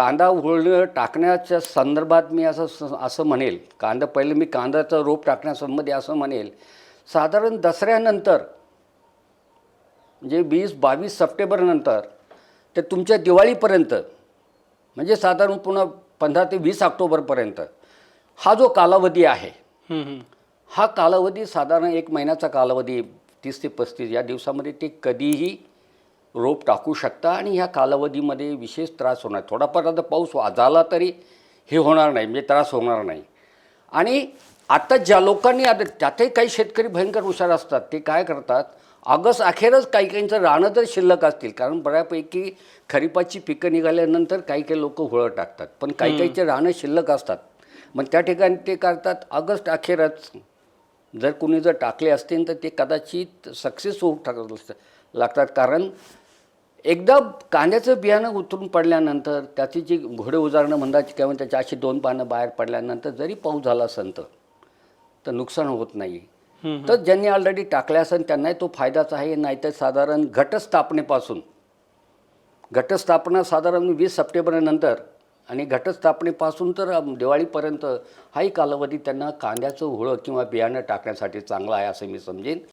कांदा उघडणं टाकण्याच्या संदर्भात मी असं स- असं म्हणेल कांदा पहिलं मी कांद्याचं रोप टाकण्यासंबंधी असं म्हणेल साधारण दसऱ्यानंतर म्हणजे वीस बावीस सप्टेंबरनंतर ते तुमच्या दिवाळीपर्यंत म्हणजे साधारण पुन्हा पंधरा ते वीस ऑक्टोबरपर्यंत हा जो कालावधी आहे. हा कालावधी साधारण एक महिन्याचा कालावधी तीस ते पस्तीस या दिवसामध्ये ते कधीही रोप टाकू शकता आणि ह्या कालावधीमध्ये विशेष त्रास होणार. थोडाफार आता पाऊस झाला तरी हे होणार नाही म्हणजे त्रास होणार नाही. आणि आता ज्या लोकांनी आता त्यातही काही शेतकरी भयंकर हुशार असतात ते काय करतात? ऑगस्ट अखेरच काही काहींचं रानं जर शिल्लक असतील कारण बऱ्यापैकी खरीपाची पिकं निघाल्यानंतर काही काही लोक हुळं टाकतात पण काही काहीचे रानं शिल्लक असतात. मग त्या ठिकाणी ते करतात ऑगस्ट अखेरच. जर कोणी जर टाकले असतील तर ते कदाचित सक्सेस होऊ टाक लागतात. कारण एकदा कांद्याचं बियाणं उतरून पडल्यानंतर त्याची जी घोडे उजारणं म्हणतात किंवा त्याची अशी दोन पानं बाहेर पडल्यानंतर जरी पाऊस झाला संत तर नुकसान होत नाही. तर ज्यांनी ऑलरेडी टाकले असेल त्यांनाही तो फायदाच आहे. नाहीतर साधारण घटस्थापनेपासून घटस्थापना साधारण वीस सप्टेंबरनंतर आणि घटस्थापनेपासून तर दिवाळीपर्यंत हाही कालावधी त्यांना कांद्याचं होळं किंवा बियाणं टाकण्यासाठी चांगला आहे असं मी समजेन.